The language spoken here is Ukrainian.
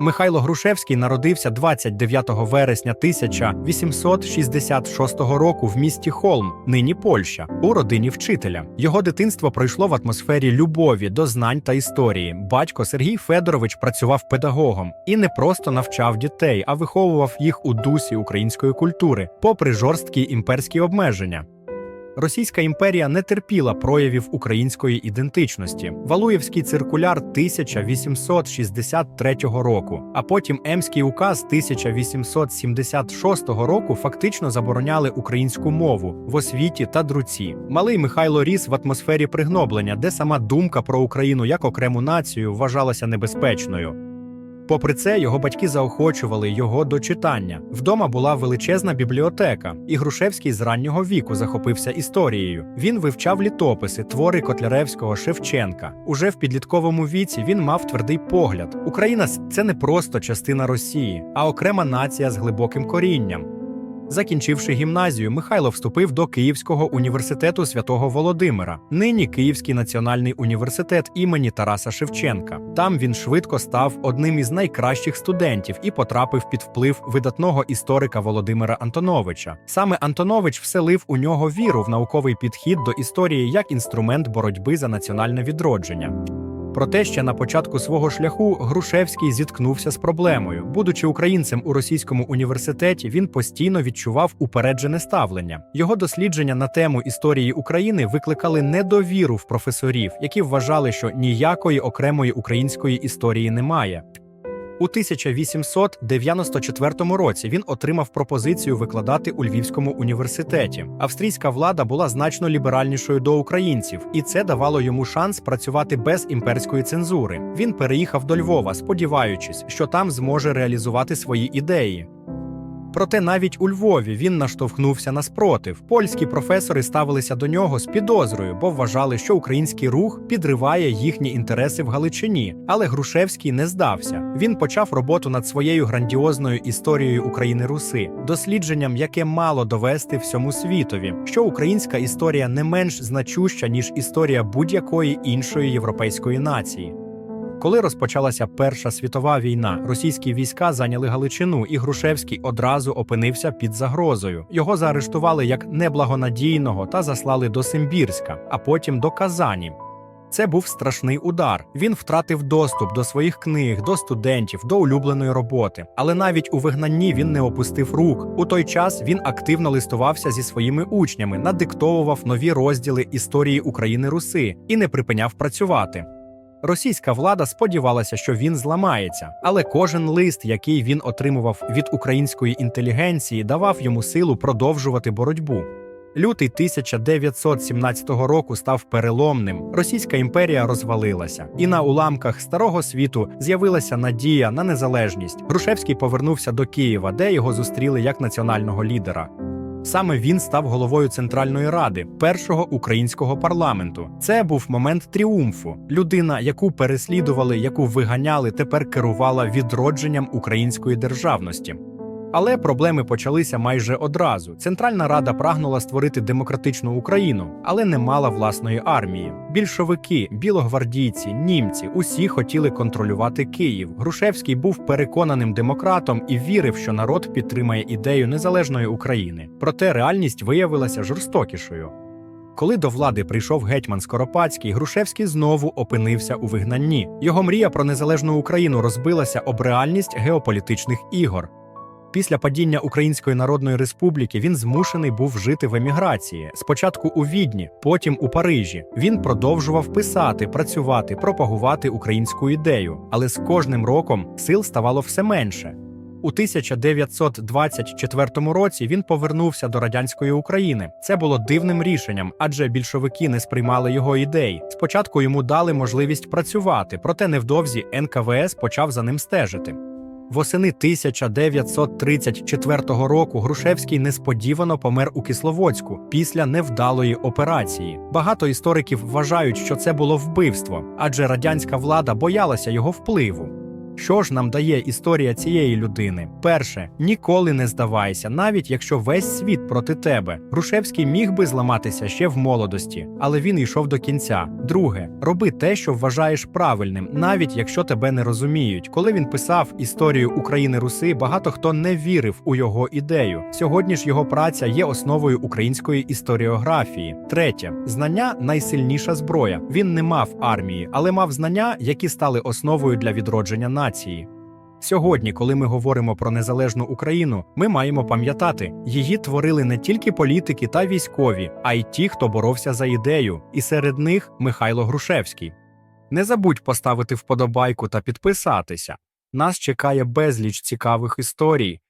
Михайло Грушевський народився 29 вересня 1866 року в місті Холм, нині Польща, у родині вчителя. Його дитинство пройшло в атмосфері любові до знань та історії. Батько Сергій Федорович працював педагогом і не просто навчав дітей, а виховував їх у дусі української культури, попри жорсткі імперські обмеження. Російська імперія не терпіла проявів української ідентичності. Валуєвський циркуляр 1863 року, а потім Емський указ 1876 року фактично забороняли українську мову в освіті та друці. Малий Михайло ріс в атмосфері пригноблення, де сама думка про Україну як окрему націю вважалася небезпечною. Попри це, його батьки заохочували його до читання. Вдома була величезна бібліотека, і Грушевський з раннього віку захопився історією. Він вивчав літописи, твори Котляревського, Шевченка. Уже в підлітковому віці він мав твердий погляд: Україна це не просто частина Росії, а окрема нація з глибоким корінням. Закінчивши гімназію, Михайло вступив до Київського університету святого Володимира, нині Київський національний університет імені Тараса Шевченка. Там він швидко став одним із найкращих студентів і потрапив під вплив видатного історика Володимира Антоновича. Саме Антонович вселив у нього віру в науковий підхід до історії як інструмент боротьби за національне відродження. Проте ще на початку свого шляху Грушевський зіткнувся з проблемою. Будучи українцем у російському університеті, він постійно відчував упереджене ставлення. Його дослідження на тему історії України викликали недовіру в професорів, які вважали, що ніякої окремої української історії немає. У 1894 році він отримав пропозицію викладати у Львівському університеті. Австрійська влада була значно ліберальнішою до українців, і це давало йому шанс працювати без імперської цензури. Він переїхав до Львова, сподіваючись, що там зможе реалізувати свої ідеї. Проте навіть у Львові він наштовхнувся на спротив. Польські професори ставилися до нього з підозрою, бо вважали, що український рух підриває їхні інтереси в Галичині. Але Грушевський не здався. Він почав роботу над своєю грандіозною історією України Руси, дослідженням, яке мало довести всьому світові, що українська історія не менш значуща ніж історія будь-якої іншої європейської нації. Коли розпочалася Перша світова війна, російські війська зайняли Галичину, і Грушевський одразу опинився під загрозою. Його заарештували як неблагонадійного та заслали до Симбірська, а потім до Казані. Це був страшний удар. Він втратив доступ до своїх книг, до студентів, до улюбленої роботи. Але навіть у вигнанні він не опустив рук. У той час він активно листувався зі своїми учнями, надиктовував нові розділи історії України Руси і не припиняв працювати. Російська влада сподівалася, що він зламається, але кожен лист, який він отримував від української інтелігенції, давав йому силу продовжувати боротьбу. Лютий 1917 року став переломним. Російська імперія розвалилася, і на уламках старого світу з'явилася надія на незалежність. Грушевський повернувся до Києва, де його зустріли як національного лідера. Саме він став головою Центральної Ради, першого українського парламенту. Це був момент тріумфу. Людина, яку переслідували, яку виганяли, тепер керувала відродженням української державності. Але проблеми почалися майже одразу. Центральна Рада прагнула створити демократичну Україну, але не мала власної армії. Більшовики, білогвардійці, німці усі хотіли контролювати Київ. Грушевський був переконаним демократом і вірив, що народ підтримає ідею незалежної України. Проте реальність виявилася жорстокішою. Коли до влади прийшов гетьман Скоропадський, Грушевський знову опинився у вигнанні. Його мрія про незалежну Україну розбилася об реальність геополітичних ігор. Після падіння Української Народної Республіки він змушений був жити в еміграції. Спочатку у Відні, потім у Парижі. Він продовжував писати, працювати, пропагувати українську ідею, але з кожним роком сил ставало все менше. У 1924 році він повернувся до радянської України. Це було дивним рішенням, адже більшовики не сприймали його ідей. Спочатку йому дали можливість працювати, проте невдовзі НКВС почав за ним стежити. Восени 1934 року Грушевський несподівано помер у Кисловодську після невдалої операції. Багато істориків вважають, що це було вбивство, адже радянська влада боялася його впливу. Що ж нам дає історія цієї людини? Перше, ніколи не здавайся, навіть якщо весь світ проти тебе. Грушевський міг би зламатися ще в молодості, але він йшов до кінця. Друге, роби те, що вважаєш правильним, навіть якщо тебе не розуміють. Коли він писав історію України Руси, багато хто не вірив у його ідею. Сьогодні ж його праця є основою української історіографії. Третє, знання найсильніша зброя. Він не мав армії, але мав знання, які стали основою для відродження нації. Сьогодні, коли ми говоримо про незалежну Україну, ми маємо пам'ятати, її творили не тільки політики та військові, а й ті, хто боровся за ідею, і серед них Михайло Грушевський. Не забудь поставити вподобайку та підписатися. Нас чекає безліч цікавих історій.